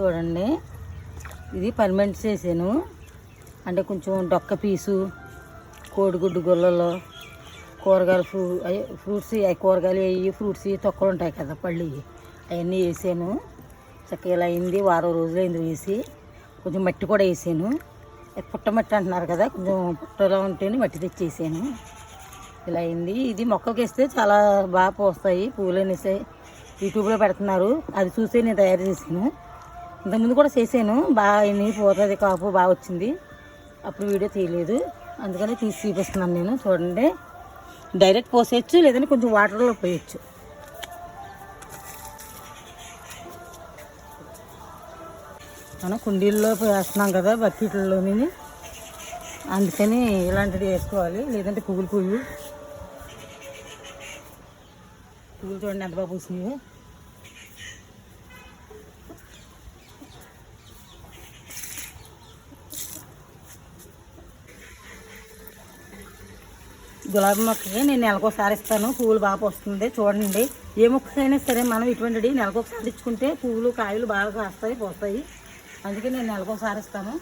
చూడండి. ఇది పర్మనెంట్ వేసాను అంటే కొంచెం డొక్క పీసు కోడిగుడ్డు గుల్లలు కూరగాయలు ఫ్రూ అవి ఫ్రూట్స్ అవి కూరగాయలు అవి ఫ్రూట్స్ తొక్కలు ఉంటాయి కదా పళ్ళు అవన్నీ వేసాను. చక్కగా ఇలా అయింది. వారం రోజులు అయింది వేసి. కొంచెం మట్టి కూడా వేసాను. పుట్ట మట్టి అంటున్నారు కదా కొంచెం పుట్టలో ఉంటేనే మట్టి తెచ్చేసాను. ఇలా అయింది. ఇది మొక్కకి వేస్తే చాలా బాగా పోస్తాయి. పూలు అనేసి యూట్యూబ్లో పెడుతున్నారు. అది చూసే నేను తయారు చేసాను ఇంతకుముందు కూడా చేశాను. బాగా ఎన్ని పోతుంది కాపు బాగా వచ్చింది. అప్పుడు వీడియో తీయలేదు. అందుకనే తీసి చూపిస్తున్నాను నేను. చూడండి. డైరెక్ట్ పోసేయచ్చు లేదంటే కొంచెం వాటర్లో పోయచ్చు. మనం కుండీల్లో వేస్తున్నాం కదా బకెట్లలోని. అందుకని ఇలాంటిది వేసుకోవాలి. లేదంటే పువ్వులు పువ్వు పువ్వులు చూడండి ఎంత బాగా పూసినాయో. గులాబీ మొక్కకి నేను నెలకొకసారి ఇస్తాను. పువ్వులు బాగా వస్తుంది చూడండి. ఏ మొక్కకైనా సరే మనం ఇటువంటివి నెలకొకసారి ఇచ్చుకుంటే పువ్వులు కాయలు బాగా కాస్తాయి పోస్తాయి. అందుకే నేను నెలకొకసారి ఇస్తాను.